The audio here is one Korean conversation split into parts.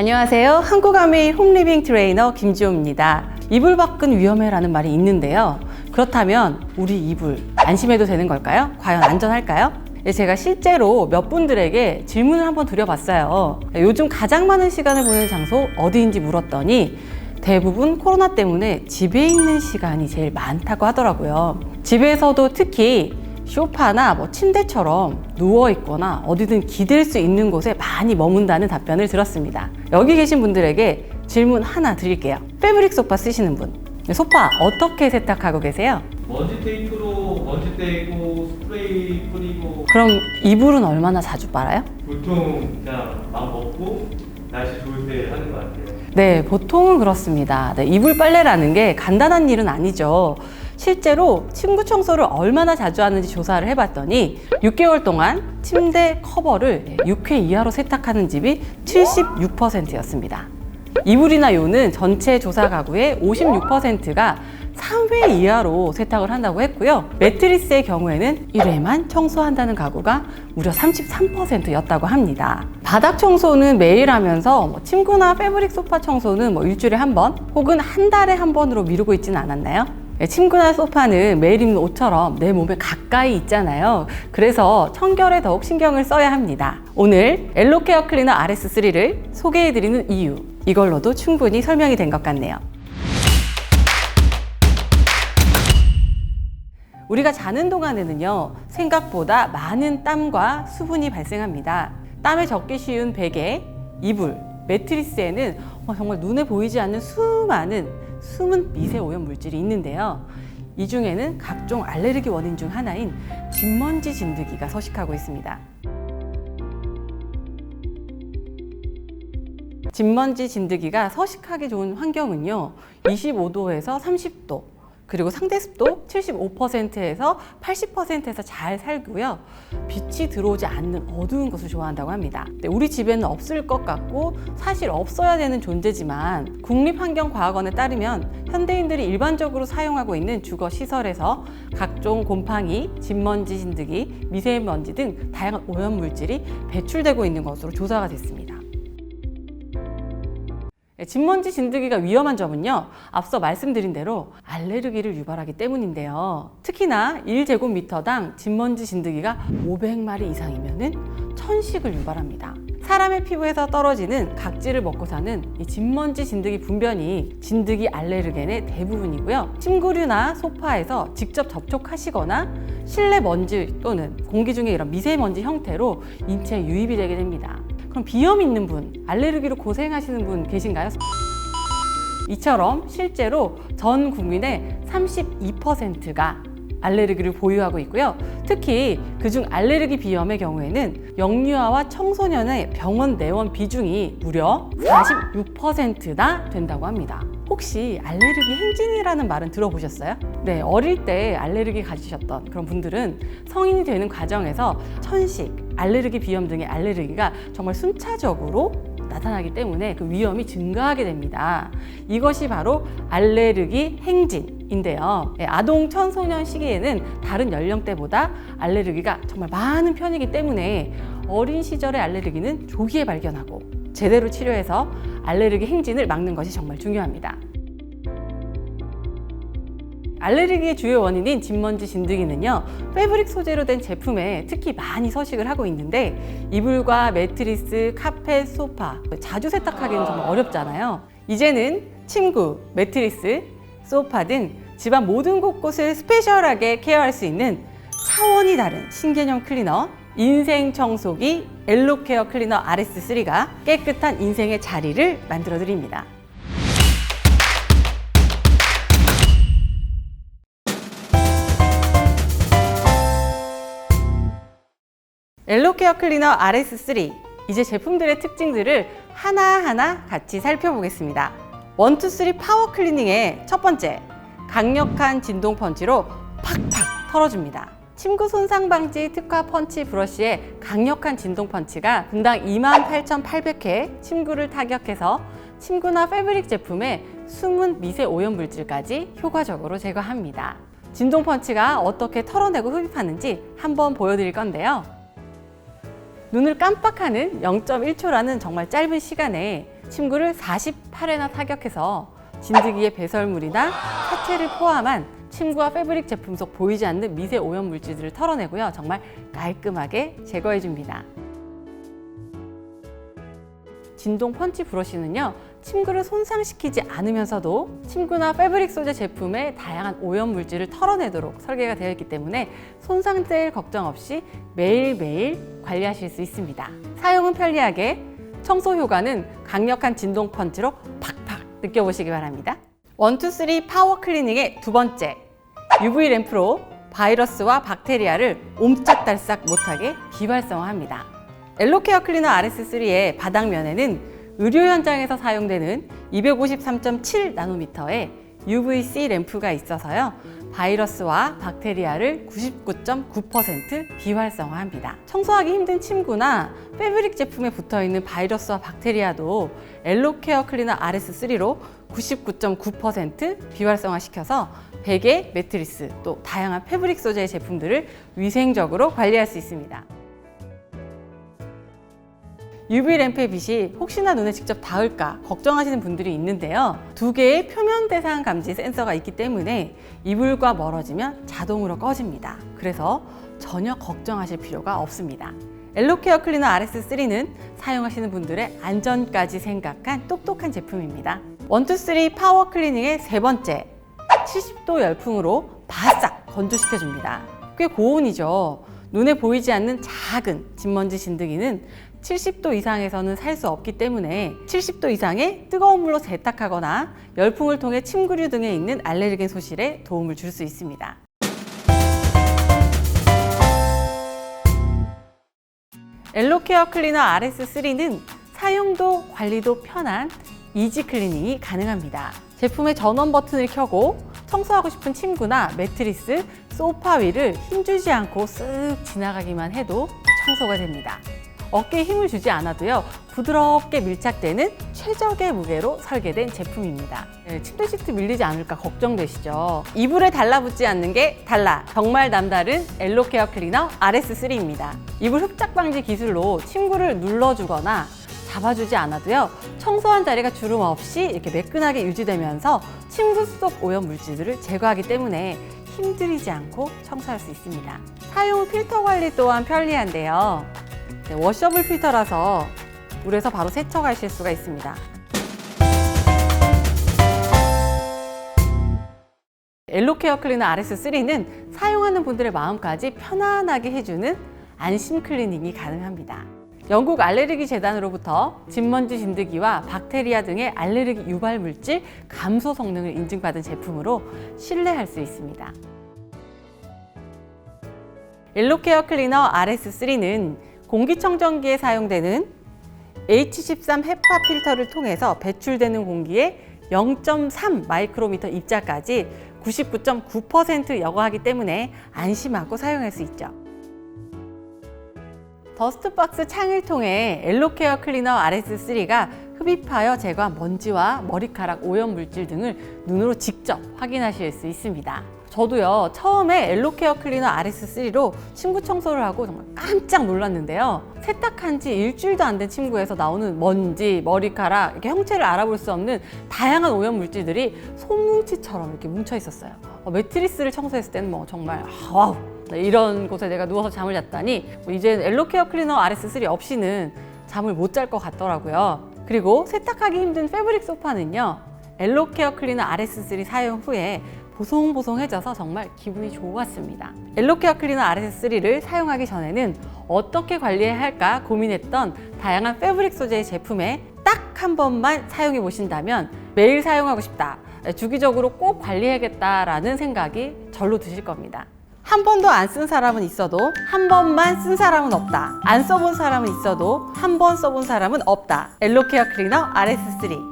안녕하세요. 한국아메이 홈리빙 트레이너 김지호입니다. 이불 밖은 위험해라는 말이 있는데요. 그렇다면 우리 이불 안심해도 되는 걸까요? 과연 안전할까요? 예, 제가 실제로 몇 분들에게 질문을 한번 드려봤어요. 요즘 가장 많은 시간을 보내는 장소 어디인지 물었더니 대부분 코로나 때문에 집에 있는 시간이 제일 많다고 하더라고요. 집에서도 특히 쇼파나 뭐 침대처럼 누워 있거나 어디든 기댈 수 있는 곳에 많이 머문다는 답변을 들었습니다. 여기 계신 분들에게 질문 하나 드릴게요. 패브릭 소파 쓰시는 분. 소파 어떻게 세탁하고 계세요? 먼지 테이프로 먼지 떼고 스프레이 뿌리고 그럼 이불은 얼마나 자주 빨아요? 보통 그냥 맘 먹고 날씨 좋을 때 하는 것 같아요. 네, 보통은 그렇습니다. 네, 이불 빨래라는 게 간단한 일은 아니죠. 실제로 침구 청소를 얼마나 자주 하는지 조사를 해봤더니 6개월 동안 침대 커버를 6회 이하로 세탁하는 집이 76%였습니다. 이불이나 요는 전체 조사 가구의 56%가 3회 이하로 세탁을 한다고 했고요. 매트리스의 경우에는 1회만 청소한다는 가구가 무려 33%였다고 합니다. 바닥 청소는 매일 하면서 뭐 침구나 패브릭 소파 청소는 뭐 일주일에 한 번 혹은 한 달에 한 번으로 미루고 있지는 않았나요? 네, 침구나 소파는 매일 입는 옷처럼 내 몸에 가까이 있잖아요. 그래서 청결에 더욱 신경을 써야 합니다. 오늘 엘로케어 클리너 RS3를 소개해드리는 이유, 이걸로도 충분히 설명이 된 것 같네요. 우리가 자는 동안에는요, 생각보다 많은 땀과 수분이 발생합니다. 땀에 적기 쉬운 베개, 이불, 매트리스에는 어, 정말 눈에 보이지 않는 수많은 숨은 미세 오염 물질이 있는데요. 이 중에는 각종 알레르기 원인 중 하나인 진먼지 진드기가 서식하고 있습니다. 진먼지 진드기가 서식하기 좋은 환경은요, 25도에서 30도, 그리고 상대 습도 75%에서 80%에서 잘 살고요. 빛이 들어오지 않는 어두운 곳을 좋아한다고 합니다. 네, 우리 집에는 없을 것 같고 사실 없어야 되는 존재지만 국립환경과학원에 따르면 현대인들이 일반적으로 사용하고 있는 주거 시설에서 각종 곰팡이, 진먼지 진드기, 미세먼지 등 다양한 오염 물질이 배출되고 있는 것으로 조사가 됐습니다. 네, 진먼지 진드기가 위험한 점은요, 앞서 말씀드린 대로 알레르기를 유발하기 때문인데요. 특히나 1제곱미터당 진먼지 진드기가 500마리 이상이면은 천식을 유발합니다. 사람의 피부에서 떨어지는 각질을 먹고 사는 이 진먼지 진드기 분변이 진드기 알레르겐의 대부분이고요. 침구류나 소파에서 직접 접촉하시거나 실내 먼지 또는 공기 중에 이런 미세먼지 형태로 인체에 유입이 되게 됩니다. 그럼 비염 있는 분, 알레르기로 고생하시는 분 계신가요? 이처럼 실제로 전 국민의 32%가 알레르기를 보유하고 있고요. 특히 그중 알레르기 비염의 경우에는 영유아와 청소년의 병원 내원 비중이 무려 46%나 된다고 합니다. 혹시 알레르기 행진이라는 말은 들어보셨어요? 네, 어릴 때 알레르기 가지셨던 그런 분들은 성인이 되는 과정에서 천식, 알레르기 비염 등의 알레르기가 정말 순차적으로 나타나기 때문에 그 위험이 증가하게 됩니다. 이것이 바로 알레르기 행진 인데요. 예, 아동 청소년 시기에는 다른 연령대보다 알레르기가 정말 많은 편이기 때문에 어린 시절의 알레르기는 조기에 발견하고 제대로 치료해서 알레르기 행진을 막는 것이 정말 중요합니다. 알레르기의 주요 원인인 진먼지 진드기는요, 패브릭 소재로 된 제품에 특히 많이 서식을 하고 있는데, 이불과 매트리스, 카펫, 소파, 자주 세탁하기는 정말 어렵잖아요. 이제는 침구, 매트리스, 소파 등 집안 모든 곳곳을 스페셜하게 케어할 수 있는 차원이 다른 신개념 클리너, 인생 청소기 엘로케어 클리너 RS3가 깨끗한 인생의 자리를 만들어 드립니다. 엘로케어 클리너 RS3 이제 제품들의 특징들을 하나하나 같이 살펴보겠습니다. 1, 2, 3 파워 클리닝의 첫 번째 강력한 진동 펀치로 팍팍 털어줍니다. 침구 손상 방지 특화 펀치 브러쉬의 강력한 진동 펀치가 분당 28,800회 침구를 타격해서 침구나 패브릭 제품의 숨은 미세 오염 물질까지 효과적으로 제거합니다. 진동 펀치가 어떻게 털어내고 흡입하는지 한번 보여드릴 건데요. 눈을 깜빡하는 0.1초라는 정말 짧은 시간에 침구를 48회나 타격해서 진드기의 배설물이나 사체를 포함한 침구와 패브릭 제품 속 보이지 않는 미세 오염 물질들을 털어내고요. 정말 깔끔하게 제거해 줍니다. 진동 펀치 브러쉬는요. 침구를 손상시키지 않으면서도 침구나 패브릭 소재 제품의 다양한 오염 물질을 털어내도록 설계가 되어 있기 때문에 손상될 걱정 없이 매일매일 관리하실 수 있습니다. 사용은 편리하게, 청소 효과는 강력한 진동 펀치로 팍팍 느껴보시기 바랍니다. 원투쓰리 파워 클리닝의 두 번째, UV 램프로 바이러스와 박테리아를 옴짝달싹 못하게 비활성화합니다. 엘로케어 클리너 RS3의 바닥면에는 의료 현장에서 사용되는 253.7 나노미터의 UVC 램프가 있어서요. 바이러스와 박테리아를 99.9% 비활성화합니다. 청소하기 힘든 침구나 패브릭 제품에 붙어 있는 바이러스와 박테리아도 엘로케어 클리너 RS3로 99.9% 비활성화시켜서 베개, 매트리스, 또 다양한 패브릭 소재의 제품들을 위생적으로 관리할 수 있습니다. UV 램프의 빛이 혹시나 눈에 직접 닿을까 걱정하시는 분들이 있는데요. 두 개의 표면 대상 감지 센서가 있기 때문에 이불과 멀어지면 자동으로 꺼집니다. 그래서 전혀 걱정하실 필요가 없습니다. 엘로케어 클리너 RS3는 사용하시는 분들의 안전까지 생각한 똑똑한 제품입니다. 원투쓰리 파워 클리닝의 세 번째, 70도 열풍으로 바싹 건조시켜 줍니다. 꽤 고온이죠. 눈에 보이지 않는 작은 진먼지 진드기는 70도 이상에서는 살 수 없기 때문에 70도 이상의 뜨거운 물로 세탁하거나 열풍을 통해 침구류 등에 있는 알레르겐 소실에 도움을 줄 수 있습니다. 엘로케어 클리너 RS3는 사용도 관리도 편한 이지 클리닝이 가능합니다. 제품의 전원 버튼을 켜고 청소하고 싶은 침구나 매트리스, 소파 위를 힘주지 않고 쓱 지나가기만 해도 청소가 됩니다. 어깨에 힘을 주지 않아도요 부드럽게 밀착되는 최적의 무게로 설계된 제품입니다. 네, 침대 시트 밀리지 않을까 걱정되시죠? 이불에 달라붙지 않는 게 달라. 정말 남다른 엘로케어 클리너 RS3입니다. 이불 흡착 방지 기술로 침구를 눌러주거나 잡아주지 않아도요 청소한 자리가 주름 없이 이렇게 매끈하게 유지되면서 침구 속 오염 물질들을 제거하기 때문에 힘들이지 않고 청소할 수 있습니다. 사용 후 필터 관리 또한 편리한데요 네, 워셔블 필터라서 물에서 바로 세척하실 수가 있습니다. 엘로케어 클리너 RS3는 사용하는 분들의 마음까지 편안하게 해주는 안심 클리닝이 가능합니다. 영국 알레르기 재단으로부터 진먼지 진드기와 박테리아 등의 알레르기 유발 물질 감소 성능을 인증받은 제품으로 신뢰할 수 있습니다. 엘로케어 클리너 RS3는 공기청정기에 사용되는 H13 헤파 필터를 통해서 배출되는 공기의 0.3 마이크로미터 입자까지 99.9% 여과하기 때문에 안심하고 사용할 수 있죠. 더스트박스 창을 통해 엘로케어 클리너 RS3가 흡입하여 제거한 먼지와 머리카락 오염 물질 등을 눈으로 직접 확인하실 수 있습니다. 저도요 처음에 엘로케어 클리너 RS3로 침구 청소를 하고 정말 깜짝 놀랐는데요. 세탁한 지 일주일도 안 된 침구에서 나오는 먼지, 머리카락 이렇게 형체를 알아볼 수 없는 다양한 오염 물질들이 손뭉치처럼 이렇게 뭉쳐 있었어요. 어, 매트리스를 청소했을 때는 뭐 정말 아, 와우 네, 이런 곳에 내가 누워서 잠을 잤다니 뭐 이제 엘로케어 클리너 RS3 없이는 잠을 못 잘 것 같더라고요 그리고 세탁하기 힘든 패브릭 소파는요 엘로케어 클리너 RS3 사용 후에 보송보송해져서 정말 기분이 좋았습니다. 엘로케어 클리너 RS3를 사용하기 전에는 어떻게 관리해야 할까 고민했던 다양한 패브릭 소재의 제품에 딱 한 번만 사용해 보신다면 매일 사용하고 싶다. 주기적으로 꼭 관리해야겠다라는 생각이 절로 드실 겁니다. 한 번도 안 쓴 사람은 있어도 한 번만 쓴 사람은 없다. 안 써본 사람은 있어도 한 번 써본 사람은 없다. 엘로케어 클리너 RS3.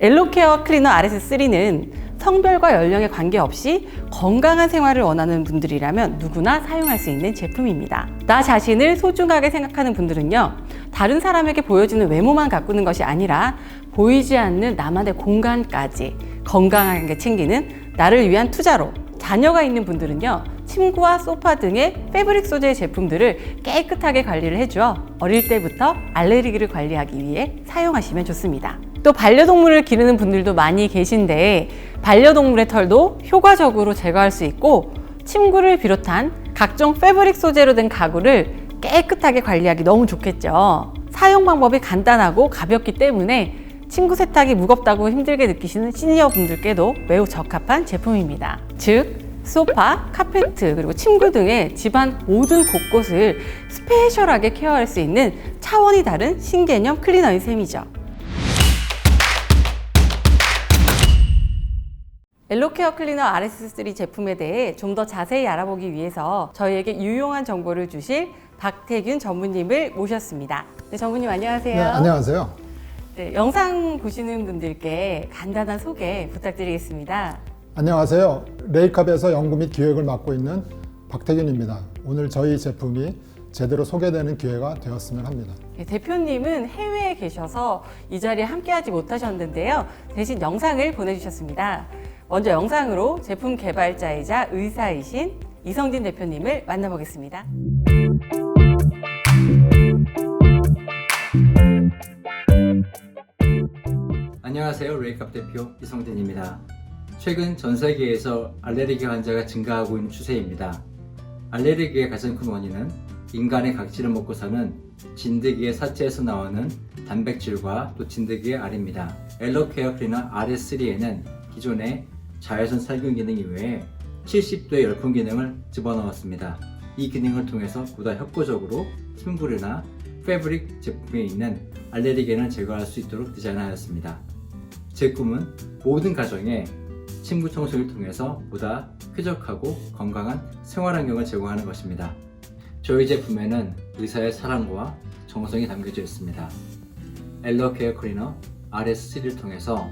엘로케어 클리너 RS3는 성별과 연령에 관계없이 건강한 생활을 원하는 분들이라면 누구나 사용할 수 있는 제품입니다. 나 자신을 소중하게 생각하는 분들은요, 다른 사람에게 보여지는 외모만 가꾸는 것이 아니라 보이지 않는 나만의 공간까지 건강하게 챙기는 나를 위한 투자로 자녀가 있는 분들은요, 침구와 소파 등의 패브릭 소재의 제품들을 깨끗하게 관리를 해주어 어릴 때부터 알레르기를 관리하기 위해 사용하시면 좋습니다. 또 반려동물을 기르는 분들도 많이 계신데 반려동물의 털도 효과적으로 제거할 수 있고 침구를 비롯한 각종 패브릭 소재로 된 가구를 깨끗하게 관리하기 너무 좋겠죠. 사용 방법이 간단하고 가볍기 때문에 침구 세탁이 무겁다고 힘들게 느끼시는 시니어 분들께도 매우 적합한 제품입니다. 즉, 소파, 카페트, 그리고 침구 등의 집안 모든 곳곳을 스페셜하게 케어할 수 있는 차원이 다른 신개념 클리너인 셈이죠. 엘로케어 클리너 RS3 제품에 대해 좀 더 자세히 알아보기 위해서 저희에게 유용한 정보를 주실 박태균 전무님을 모셨습니다. 네, 전무님 안녕하세요. 네, 안녕하세요. 네, 영상 보시는 분들께 간단한 소개 부탁드리겠습니다. 안녕하세요. 레이캅에서 연구 및 기획을 맡고 있는 박태균입니다. 오늘 저희 제품이 제대로 소개되는 기회가 되었으면 합니다. 네, 대표님은 해외에 계셔서 이 자리에 함께하지 못하셨는데요. 대신 영상을 보내주셨습니다. 먼저 영상으로 제품 개발자이자 의사이신 이성진 대표님을 만나보겠습니다. 안녕하세요. 레이캅 대표 이성진입니다. 최근 전 세계에서 알레르기 환자가 증가하고 있는 추세입니다. 알레르기의 가장 큰 원인은 인간의 각질을 먹고 사는 진드기의 사체에서 나오는 단백질과 또 진드기의 알입니다. 엘러케어 클리너 RS3에는 기존의 자외선 살균 기능 이외에 70도의 열풍 기능을 집어넣었습니다. 이 기능을 통해서 보다 효과적으로 침구류나 패브릭 제품에 있는 알레르겐을 제거할 수 있도록 디자인하였습니다. 제품은 모든 가정에 침구 청소를 통해서 보다 쾌적하고 건강한 생활 환경을 제공하는 것입니다. 저희 제품에는 의사의 사랑과 정성이 담겨져 있습니다. 엘러케어 클리너 RS3를 통해서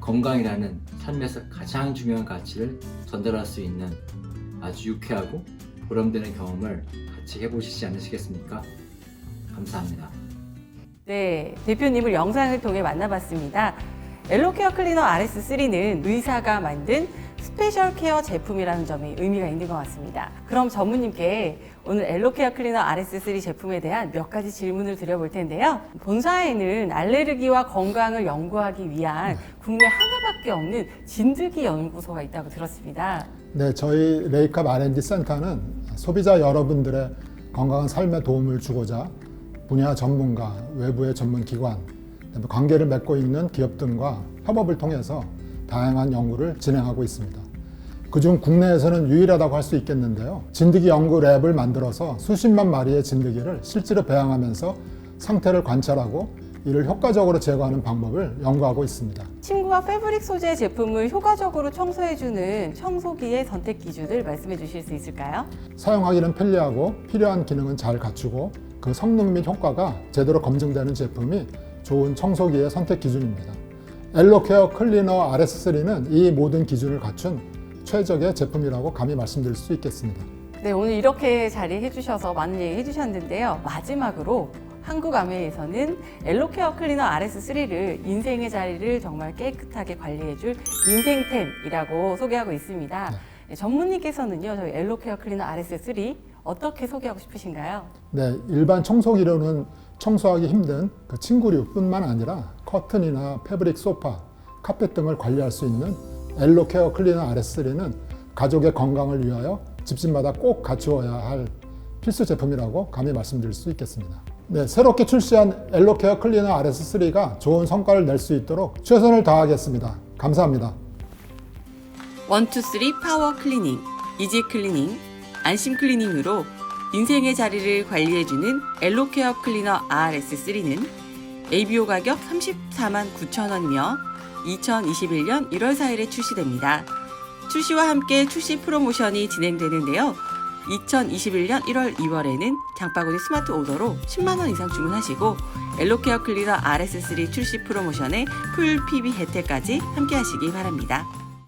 건강이라는 삶에서 가장 중요한 가치를 전달할 수 있는 아주 유쾌하고 보람되는 경험을 같이 해보시지 않으시겠습니까? 감사합니다. 네, 대표님을 영상을 통해 만나봤습니다. 엘로케어 클리너 RS3는 의사가 만든 스페셜 케어 제품이라는 점이 의미가 있는 것 같습니다. 그럼 전무님께 오늘 엘로케어 클리너 RS3 제품에 대한 몇 가지 질문을 드려볼 텐데요. 본사에는 알레르기와 건강을 연구하기 위한 국내 하나밖에 없는 진드기 연구소가 있다고 들었습니다. 네, 저희 레이캅 R&D 센터는 소비자 여러분들의 건강한 삶에 도움을 주고자 분야 전문가, 외부의 전문 기관, 관계를 맺고 있는 기업 등과 협업을 통해서 다양한 연구를 진행하고 있습니다. 그중 국내에서는 유일하다고 할 수 있겠는데요. 진드기 연구 랩을 만들어서 수십만 마리의 진드기를 실제로 배양하면서 상태를 관찰하고 이를 효과적으로 제거하는 방법을 연구하고 있습니다. 침구와 패브릭 소재 제품을 효과적으로 청소해주는 청소기의 선택 기준을 말씀해 주실 수 있을까요? 사용하기는 편리하고 필요한 기능은 잘 갖추고 그 성능 및 효과가 제대로 검증되는 제품이 좋은 청소기의 선택 기준입니다. 엘로케어 클리너 RS3는 이 모든 기준을 갖춘 최적의 제품이라고 감히 말씀드릴 수 있겠습니다. 네, 오늘 이렇게 자리해 주셔서 많은 얘기 해 주셨는데요. 마지막으로 한국 아메에서는 엘로케어 클리너 RS3를 인생의 자리를 정말 깨끗하게 관리해 줄 인생템이라고 소개하고 있습니다. 네, 전문님께서는요, 저희 엘로케어 클리너 RS3 어떻게 소개하고 싶으신가요? 네, 일반 청소기로는 청소하기 힘든 그 침구류뿐만 아니라 커튼이나 패브릭 소파, 카펫 등을 관리할 수 있는 엘로케어 클리너 RS3는 가족의 건강을 위하여 집집마다 꼭 갖추어야 할 필수 제품이라고 감히 말씀드릴 수 있겠습니다. 네, 새롭게 출시한 엘로케어 클리너 RS3가 좋은 성과를 낼 수 있도록 최선을 다하겠습니다. 감사합니다. 원투쓰리 파워 클리닝, 이지 클리닝, 안심 클리닝으로 인생의 자리를 관리해주는 엘로케어 클리너 RS3는 ABO 가격 34만 9천 원이며 2021년 1월 4일에 출시됩니다. 출시와 함께 출시 프로모션이 진행되는데요. 2021년 1월 2월에는 장바구니 스마트 오더로 10만 원 이상 주문하시고 엘로케어 클리너 RS3 출시 프로모션의 풀 PB 혜택까지 함께 하시기 바랍니다.